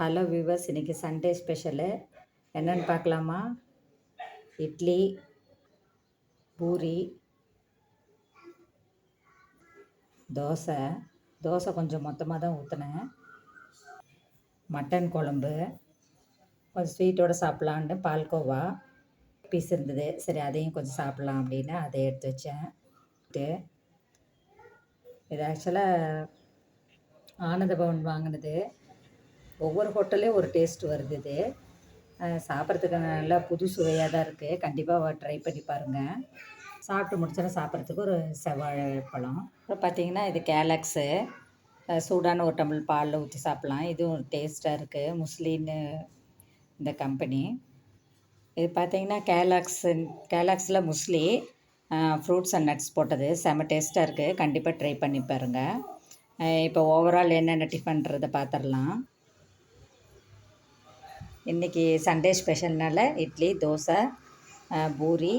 Hello viewers இன்றைக்கி Sunday special என்னென்னு பார்க்கலாமா? இட்லி பூரி தோசை. தோசை கொஞ்சம் மொத்தமாக தான் ஊற்றினேன் மட்டன் குழம்பு. கொஞ்சம் ஸ்வீட்டோடு சாப்பிட்லான்னு பால்கோவா பீஸ் இருந்தது. சரி அதையும் கொஞ்சம் சாப்பிட்லாம் அப்படின்னு அதை எடுத்து வச்சேன். இது ஆக்சுவலாக ஆனந்த பவன் வாங்கினது. ஒவ்வொரு ஹோட்டல்லையும் ஒரு டேஸ்ட் வருது இது சாப்பிட்றதுக்கு நல்லா புது சுவையாக தான் இருக்குது கண்டிப்பாக ட்ரை பண்ணி பாருங்கள் சாப்பிட்டு முடிச்சோன்னா சாப்பிட்றதுக்கு ஒரு செவ்வாழை பழம். அப்புறம் பார்த்தீங்கன்னா இது கேலக்ஸு. சூடான ஒரு டம்ளர் பாலில் ஊற்றி சாப்பிட்லாம். இதுவும் டேஸ்ட்டாக இருக்குது முஸ்லின்னு இந்த கம்பெனி. இது பார்த்தீங்கன்னா கேலாக்ஸ் கேலாக்ஸில் முஸ்லி ஃப்ரூட்ஸ் அண்ட் நட்ஸ் போட்டது. செம டேஸ்ட்டாக இருக்குது கண்டிப்பாக ட்ரை பண்ணி பாருங்கள் இப்போ ஓவரால் என்னென்ன டிஃபன்றதை பார்த்துடலாம் இன்றைக்கி சண்டே ஸ்பெஷல்னால இட்லி தோசை பூரி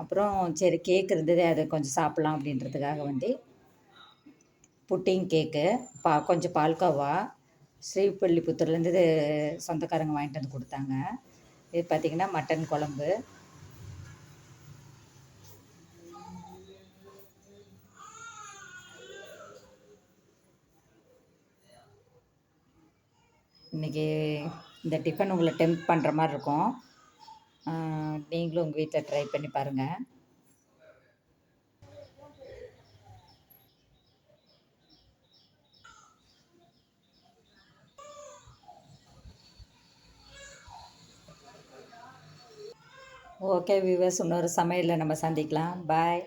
அப்புறம் சரி கேக் இருந்தது அதை கொஞ்சம் சாப்பிட்லாம் அப்படின்றதுக்காக வந்து புட்டிங் கேக்கு பா கொஞ்சம் பால்கோவா ஸ்ரீபள்ளிபுத்தூர்லேருந்து சொந்தக்காரங்க வாங்கிட்டு வந்து கொடுத்தாங்க. இது பார்த்திங்கன்னா மட்டன் குழம்பு. இன்றைக்கி இந்த டிஃபன் உங்களை டெம்ப் பண்ணுற மாதிரி இருக்கும். நீங்களும் உங்கள் வீட்டில் ட்ரை பண்ணி பாருங்கள் ஓகே வியூவர்ஸ் இன்னொரு சமையலில் நம்ம சந்திக்கலாம். பாய்